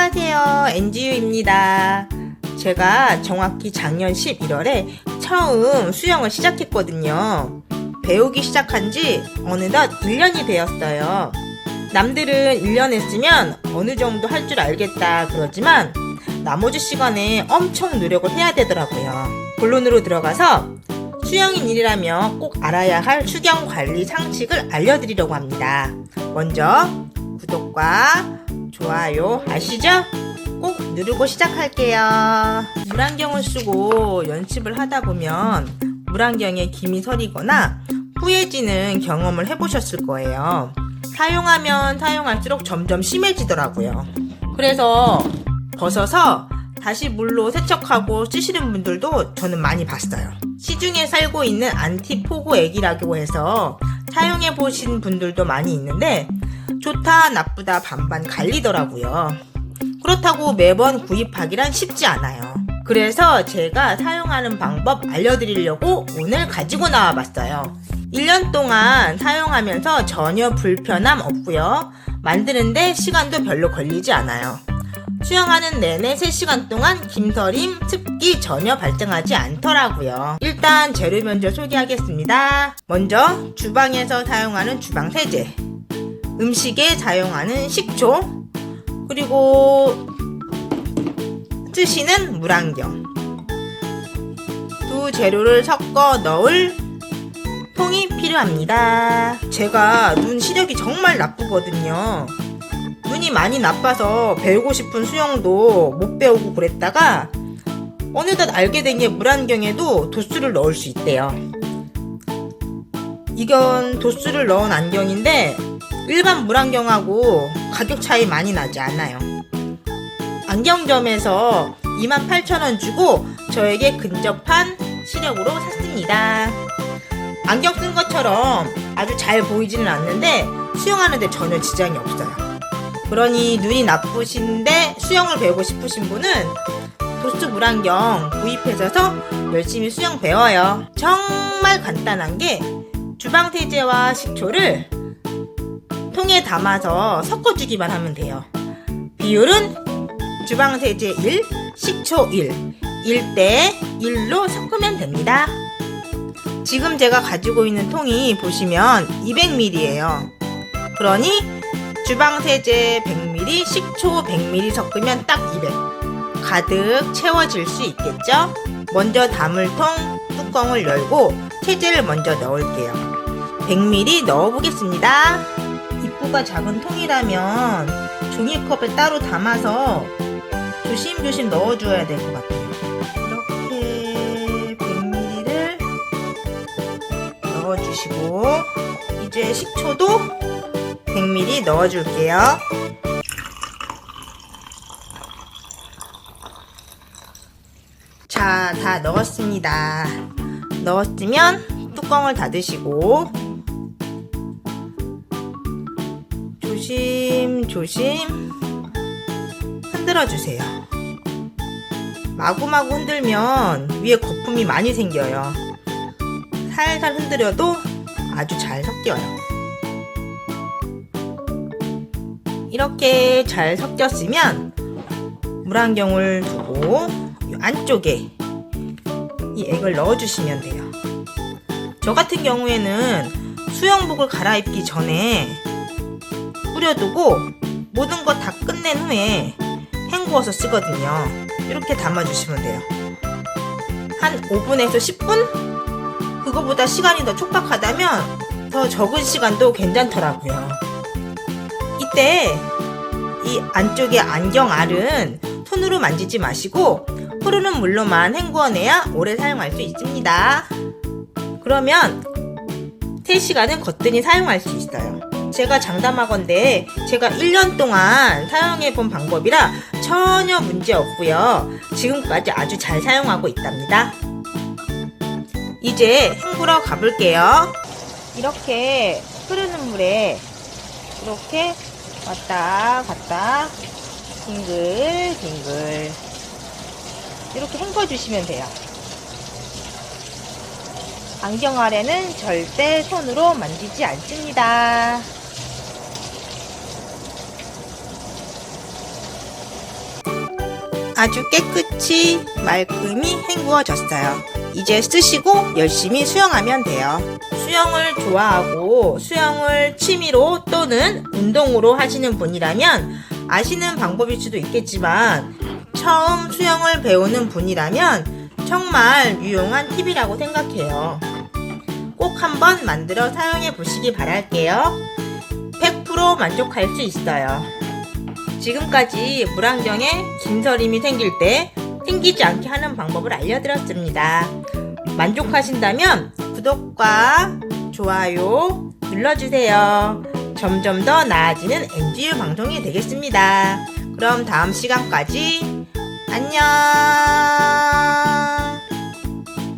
안녕하세요. NGU입니다. 제가 정확히 작년 11월에 처음 수영을 시작했거든요. 배우기 시작한 지 어느덧 1년이 되었어요. 남들은 1년 했으면 어느 정도 할 줄 알겠다 그러지만 나머지 시간에 엄청 노력을 해야 되더라고요. 본론으로 들어가서 수영인 일이라면 꼭 알아야 할 수경 관리 상식을 알려드리려고 합니다. 먼저 구독과 좋아요 아시죠? 꼭 누르고 시작할게요. 물안경을 쓰고 연습을 하다 보면 물안경에 김이 서리거나 뿌얘지는 경험을 해보셨을 거예요. 사용하면 사용할수록 점점 심해지더라고요. 그래서 벗어서 다시 물로 세척하고 쓰시는 분들도 저는 많이 봤어요. 시중에 살고 있는 안티포고 액이라고 해서 사용해 보신 분들도 많이 있는데 좋다 나쁘다 반반 갈리더라고요. 그렇다고 매번 구입하기란 쉽지 않아요. 그래서 제가 사용하는 방법 알려드리려고 오늘 가지고 나와 봤어요. 1년 동안 사용하면서 전혀 불편함 없고요. 만드는데 시간도 별로 걸리지 않아요. 수영하는 내내 3시간 동안 김서림, 습기 전혀 발생하지 않더라고요. 일단 재료 먼저 소개하겠습니다. 먼저 주방에서 사용하는 주방 세제, 음식에 사용하는 식초, 그리고 쓰시는 물안경. 두 재료를 섞어 넣을 통이 필요합니다. 제가 눈 시력이 정말 나쁘거든요. 눈이 많이 나빠서 배우고 싶은 수영도 못 배우고 그랬다가 어느덧 알게 된 게 물안경에도 도수를 넣을 수 있대요. 이건 도수를 넣은 안경인데 일반 물안경하고 가격 차이 많이 나지 않아요. 안경점에서 28,000원 주고 저에게 근접한 시력으로 샀습니다. 안경 쓴 것처럼 아주 잘 보이지는 않는데 수영하는데 전혀 지장이 없어요. 그러니 눈이 나쁘신데 수영을 배우고 싶으신 분은 도수 물안경 구입해서 열심히 수영 배워요. 정말 간단한 게 주방 세제와 식초를 통에 담아서 섞어주기만 하면 돼요. 비율은 주방 세제 1, 식초 1, 1대 1로 섞으면 됩니다. 지금 제가 가지고 있는 통이 보시면 200ml예요. 그러니 주방 세제 100ml, 식초 100ml 섞으면 딱 200. 가득 채워질 수 있겠죠? 먼저 담을 통 뚜껑을 열고 세제를 먼저 넣을게요. 100ml 넣어보겠습니다. 입구가 작은 통이라면 종이컵에 따로 담아서 조심조심 넣어줘야 될 것 같아요. 이렇게 100ml를 넣어주시고 이제 식초도 100ml 넣어줄게요. 자, 다 넣었습니다. 넣었으면 뚜껑을 닫으시고 조심조심 흔들어 주세요. 마구마구 흔들면 위에 거품이 많이 생겨요. 살살 흔들어도 아주 잘 섞여요. 이렇게 잘 섞였으면 물안경을 두고 이 안쪽에 이 액을 넣어주시면 돼요. 저 같은 경우에는 수영복을 갈아입기 전에 뿌려두고 모든 거 다 끝낸 후에 헹구어서 쓰거든요. 이렇게 담아주시면 돼요. 한 5분에서 10분? 그거보다 시간이 더 촉박하다면 더 적은 시간도 괜찮더라고요. 이때 이 안쪽에 안경 알은 손으로 만지지 마시고 흐르는 물로만 헹구어내야 오래 사용할 수 있습니다. 그러면 3시간은 거뜬히 사용할 수 있어요. 제가 장담하건데 제가 1년 동안 사용해 본 방법이라 전혀 문제 없고요. 지금까지 아주 잘 사용하고 있답니다. 이제 헹구러 가볼게요. 이렇게 흐르는 물에 이렇게 왔다 갔다 빙글 빙글 이렇게 헹궈 주시면 돼요. 안경 아래는 절대 손으로 만지지 않습니다. 아주 깨끗이 말끔히 헹구어졌어요. 이제 쓰시고 열심히 수영하면 돼요. 수영을 좋아하고 수영을 취미로 또는 운동으로 하시는 분이라면 아시는 방법일 수도 있겠지만 처음 수영을 배우는 분이라면 정말 유용한 팁이라고 생각해요. 꼭 한번 만들어 사용해 보시기 바랄게요. 100% 만족할 수 있어요. 지금까지 물안경에 긴서림이 생길 때 생기지 않게 하는 방법을 알려드렸습니다. 만족하신다면 구독과 좋아요 눌러주세요. 점점 더 나아지는 NGU 방송이 되겠습니다. 그럼 다음 시간까지 안녕!